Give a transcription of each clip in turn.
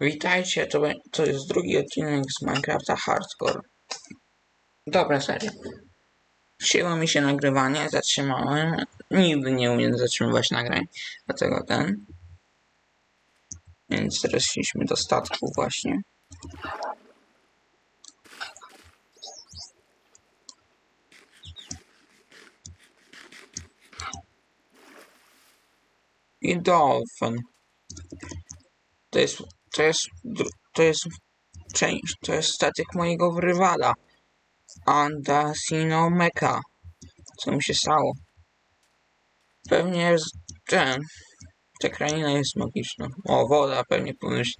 Witajcie, to, to jest drugi odcinek z Minecrafta Hardcore. Dobra serio. Wsięło mi się nagrywanie, zatrzymałem. Nigdy nie umiem zatrzymywać nagrań, dlatego ten. Więc teraz szliśmy do statku właśnie. I dolphin. To jest, to jest, to jest część, to jest statek mojego rywala. Andasino Meka. Co mi się stało? Pewnie ten. Ta kraina jest magiczna. O, woda pewnie pomyśl.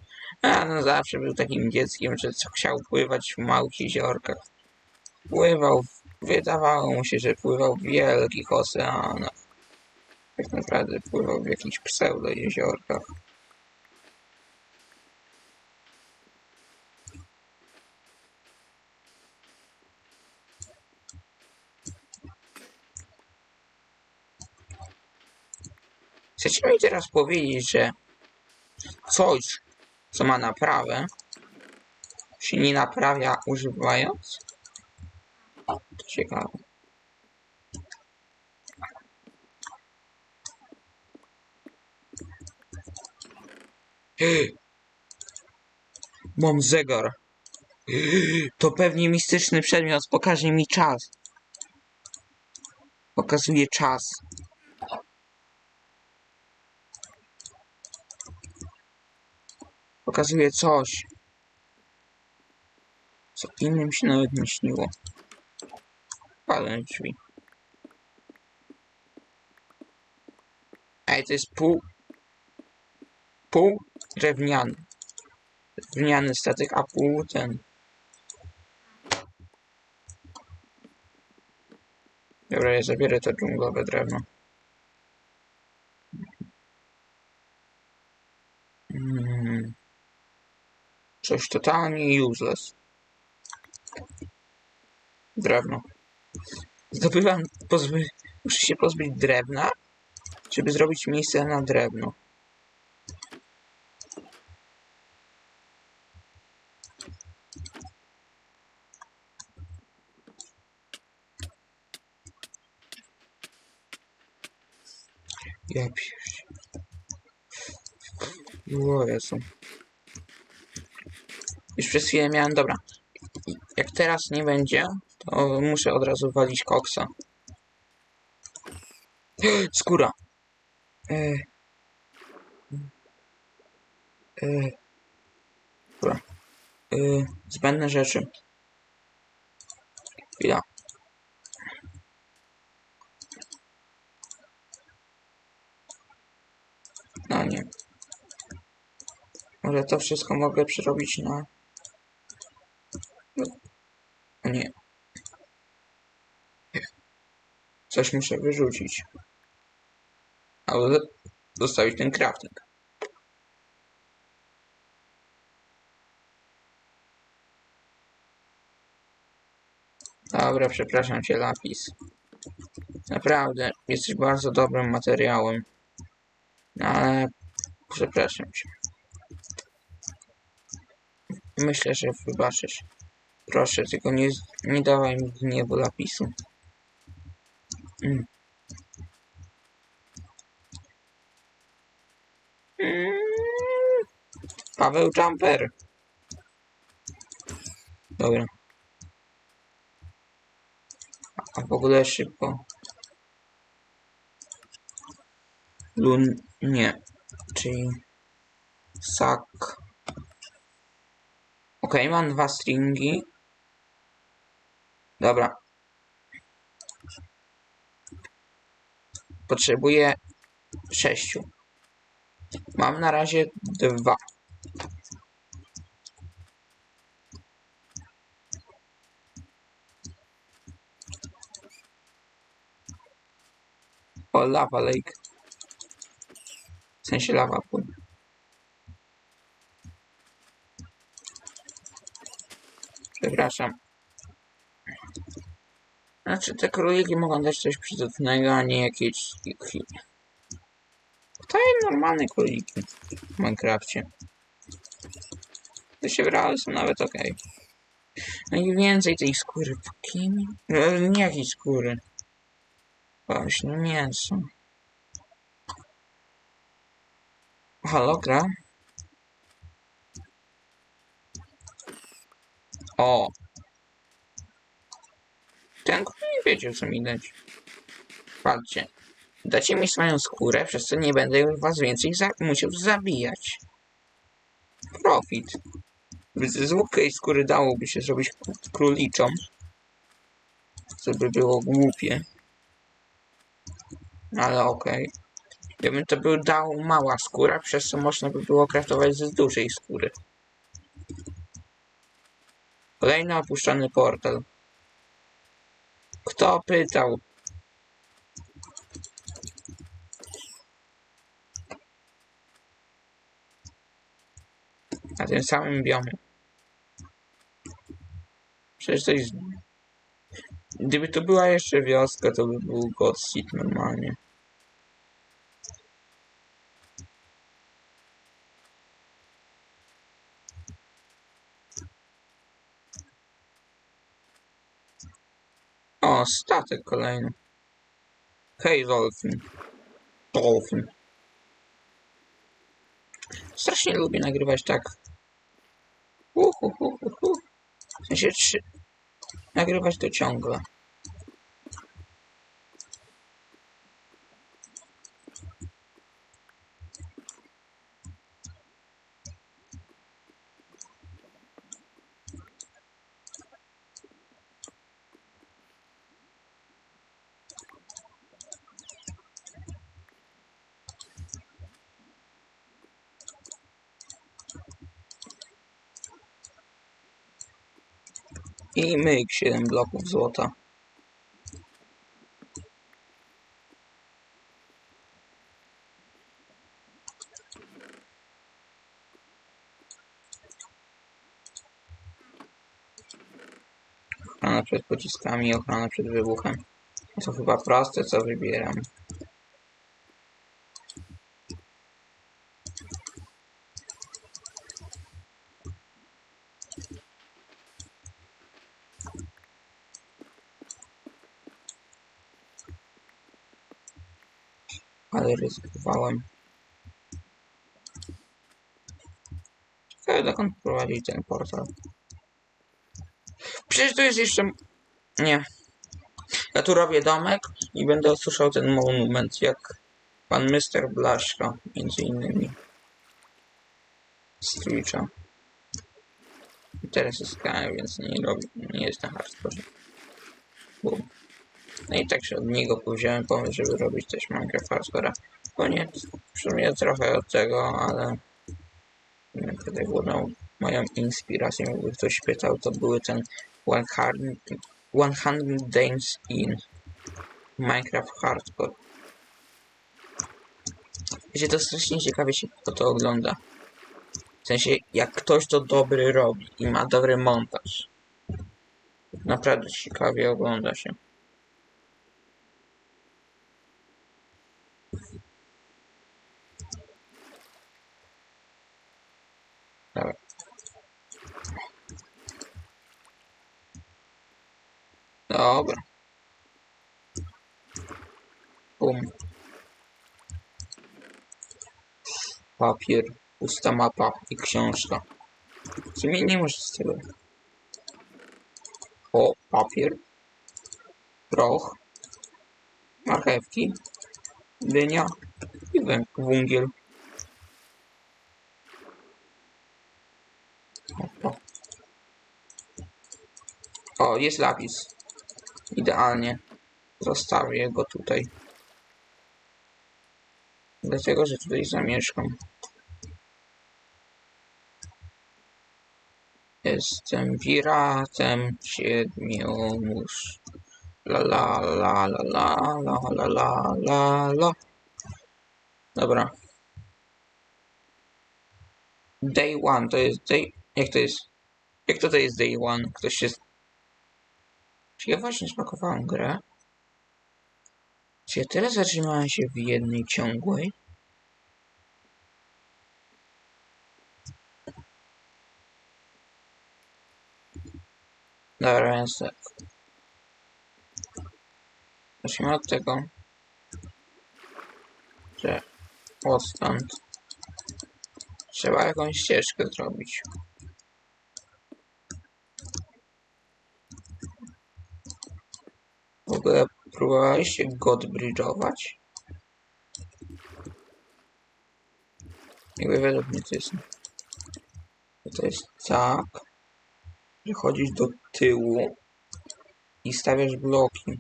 A no zawsze był takim dzieckiem, że co chciał pływać w małych jeziorkach. Pływał, wydawało mu się, że pływał w wielkich oceanach. Tak naprawdę pływał w jakichś pseudo jeziorkach. Chcecie mi teraz powiedzieć, że coś, co ma naprawę, się nie naprawia używając? To ciekawe. Mam zegar. To pewnie mistyczny przedmiot pokaże mi czas. Pokazuje czas. Pokazuje coś. Co innym się nawet nie śniło. Palę drzwi. Ej, to jest pół... Pół drewniany. Drewniany statek, a pół ten... Dobra, ja zabiorę to dżunglowe drewno. Mm. Coś totalnie useless. Drewno. Zdobywam, pozby... muszę się pozbyć drewna, żeby zrobić miejsce na drewno. Ja pierdź. O Jezu. Już przez chwilę miałem, dobra. Jak teraz nie będzie, to muszę od razu walić koksa. Skóra. E... Dobra. E... Zbędne rzeczy. Chwila. No nie. Może to wszystko mogę przerobić na... Nie. Coś muszę wyrzucić. Albo zostawić ten crafting. Dobra, przepraszam cię, Lapis. Naprawdę, jesteś bardzo dobrym materiałem. No ale przepraszam cię. Myślę, że wybaczysz. Proszę, tylko nie, nie dawaj mi gniewu lapisu. Mm. Paweł Jumper. Dobra. A w ogóle szybko. Lun... nie. Czyli... Sak... Okej, mam dwa stringi. Dobra. Potrzebuję sześciu. Mam na razie dwa. O, lava lake. W sensie lawa płynie. Przepraszam. Znaczy, te króliki mogą dać coś przydatnego, a nie jakieś... To jest normalne króliki w Minecrafcie. To się brały są nawet okej. No i więcej tej skóry. Kim? No, nie jakiej skóry. Właśnie mięso. Halo, gra? O! Ten nie wiedział, co mi dać. Patrzcie. Dacie mi swoją skórę, przez co nie będę was więcej za musiał zabijać. Profit. Z zwykłej skóry dałoby się zrobić króliczą. Co by było głupie. Ale okej. Ja bym to był dał mała skóra, przez co można by było kraftować z dużej skóry. Kolejny opuszczony portal. Kto pytał? Na tym samym biomie. Przecież to jest... Gdyby to była jeszcze wioska, to by był God Seed normalnie. O, statek kolejny. Hej, Dolphin. Dolphin. Strasznie lubię nagrywać tak. Uhuhuhuhu. W sensie trzy. Nagrywać to ciągle. I myk 7 bloków złota. Ochrona przed pociskami i ochrona przed wybuchem. To chyba proste, co wybieram. Ale ryzykowałem. Ciekawe dokąd prowadzi ten portal. Przecież tu jest jeszcze... Nie. Ja tu robię domek i będę usłyszał ten monument, jak pan Mr. Blaszka, między innymi. Z Twitcha. Teraz jest Sky, więc nie robi, nie jest na hardcore. Bum. No i tak się od niego powziąłem pomysł, żeby robić też Minecraft Hardcore'a. Bo nie, w sumie trochę od tego, ale tutaj główną moją inspiracją, jakby ktoś pytał, to były ten 100, 100 Days in Minecraft Hardcore. Wiecie, to strasznie ciekawie się kto to ogląda. W sensie, jak ktoś to dobry robi i ma dobry montaż. Naprawdę ciekawie ogląda się. Dobra. Dobra. Bum. Papier, pusta mapa i książka. W sumie nie może z tego. O, papier. Proch. Marchewki. Dynia. I wę- węgiel. O, o. o, jest lapis. Idealnie. Zostawię go tutaj. Dlatego, że tutaj zamieszkam. Jestem piratem siedmiu mórz. La la la la la la la la la la. Dobra. Day one to jest day... Jak to jest? Jak to to jest day one? Ktoś się... Ja właśnie spakowałem grę? Czy ja tyle zatrzymałem się w jednej ciągłej? Dobra, więc tak. Zacznijmy od tego, że odstąd trzeba jakąś ścieżkę zrobić. Ogóle próbowaliście Godbridge'ować? Jakby według mnie to jest... To jest tak, że chodzisz do tyłu i stawiasz bloki.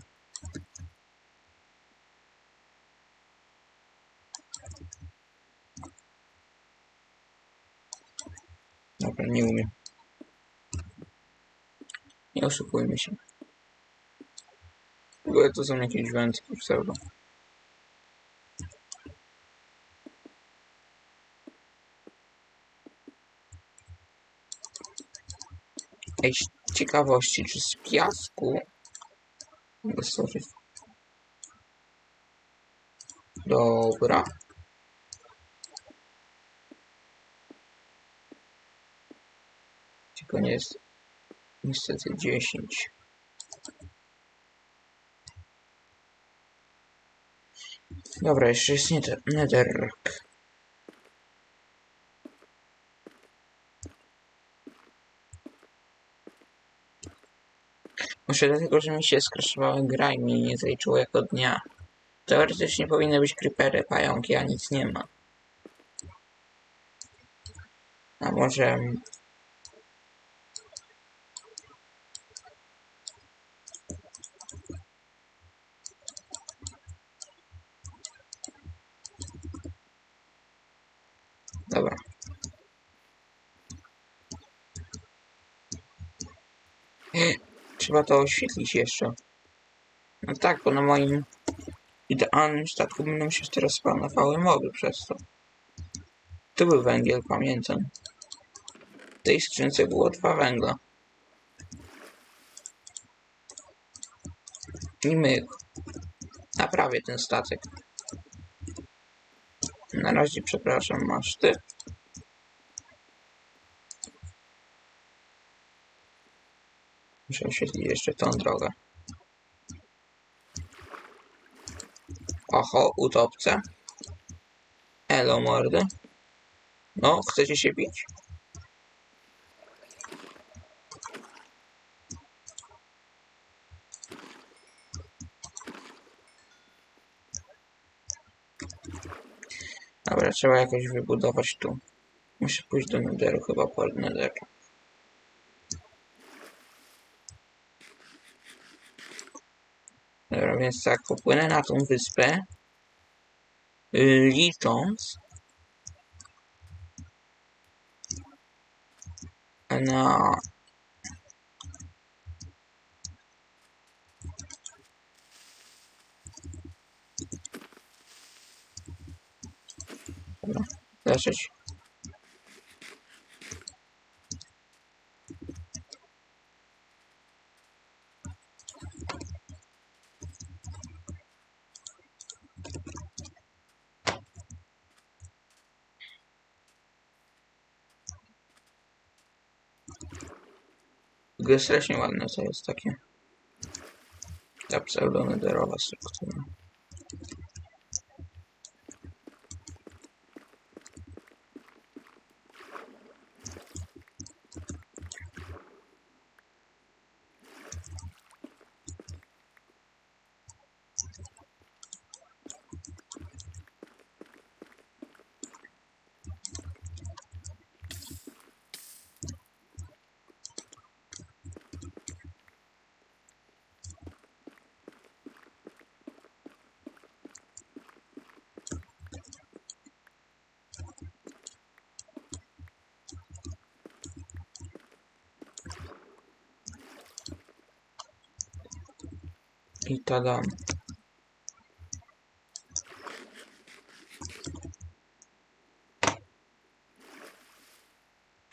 Dobra, nie umiem. Nie oszukujmy się. W ogóle to są jakieś wędki pseudo. Ej, ciekawości, czy z piasku... Sorry. Dobra. Tylko nie jest niestety 10. Dobra, jeszcze jest nether- netherrack. Może dlatego, że mi się skraszowała gra i mnie nie zaliczyło jako dnia. Teoretycznie powinny być creepery, pająki, a nic nie ma. A może... Dobra. Trzeba to oświetlić jeszcze. No tak, bo na moim idealnym statku będą się teraz spawnowały moby przez to. Tu był węgiel, pamiętam. W tej skrzynce było dwa węgla. I myk. Naprawię ten statek. Na razie przepraszam, masz ty. Muszę oświetlić jeszcze tą drogę. Oho, utopce. Elo, mordy. No, chcecie się bić? Dobra, trzeba jakoś wybudować tu. Muszę pójść do Netheru, chyba po Netheru. Dobra, więc tak, popłynę na tą wyspę. Licząc na Dobra, ogóle strasznie ładne to jest takie. Ta pseudonederowa struktura. I tadam.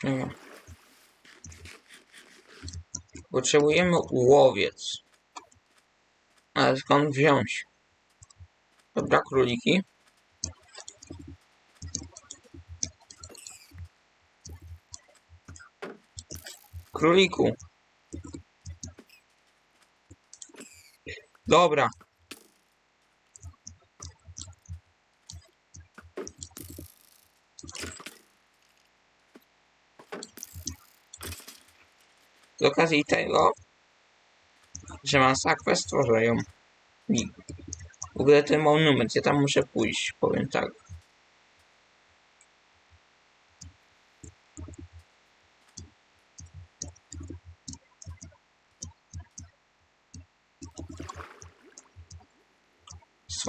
Dobra. Potrzebujemy łowiec. Ale skąd wziąć? Dobra, króliki. Króliku. Dobra. Z okazji tego, że mam sakwę, stworzę ją. W ogóle ten monument, ja tam muszę pójść, powiem tak.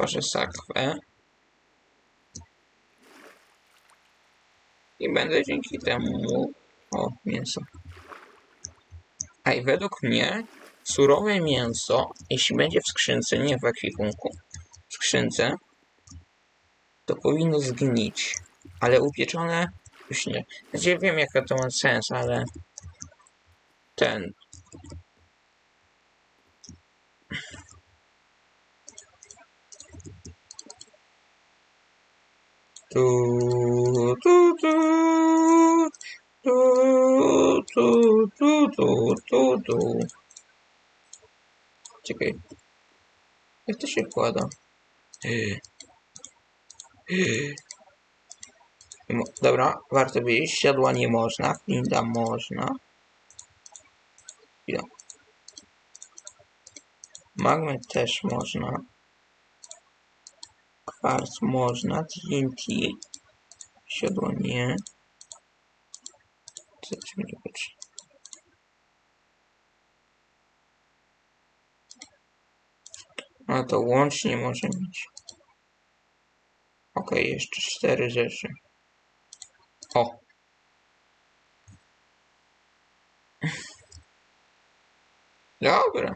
Stworzę sakwę. I będę dzięki temu... O, mięso. A i według mnie surowe mięso, jeśli będzie w skrzynce, nie w ekwipunku, w skrzynce, to powinno zgnić. Ale upieczone już nie. Znaczy wiem jaka to ma sens, ale ten. Tu, tu, tu. Tu, tu, tu, tu, tu, tu. Czekaj. Jak to się wkłada? E, e. Dobra, warto wiedzieć, siadła nie można, winda można. Chwila. Magnet też można. Kwarc można, TNT. Siodło nie. Co ci mnie potrzeba? No to łącznie może mieć. Okej, jeszcze cztery rzeczy. O! Dobra.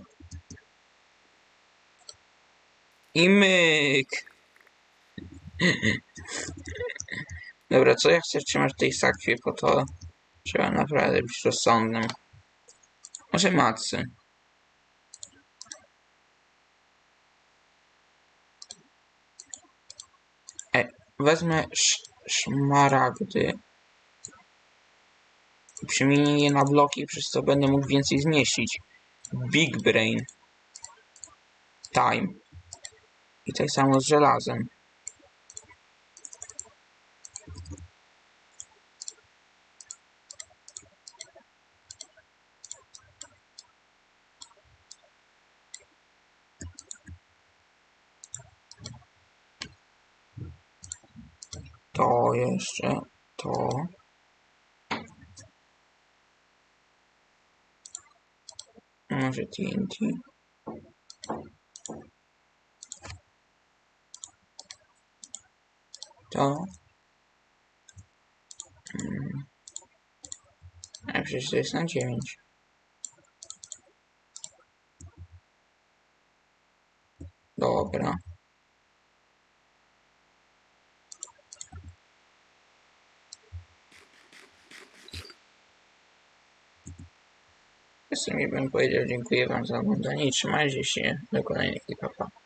I myk. Dobra, co ja chcę trzymać w tej sakwie, po to trzeba naprawdę być rozsądnym. Może macy. E, wezmę sz szmaragdy. Przemienię je na bloki, przez co będę mógł więcej zmieścić. Big Brain. Time. I tak samo z żelazem. To jeszcze, to. Może TNT. To. Mm. A przecież to jest na 9. Dobra. Sumie bym powiedział dziękuję wam za oglądanie i trzymajcie się do kolejnych i pa pa.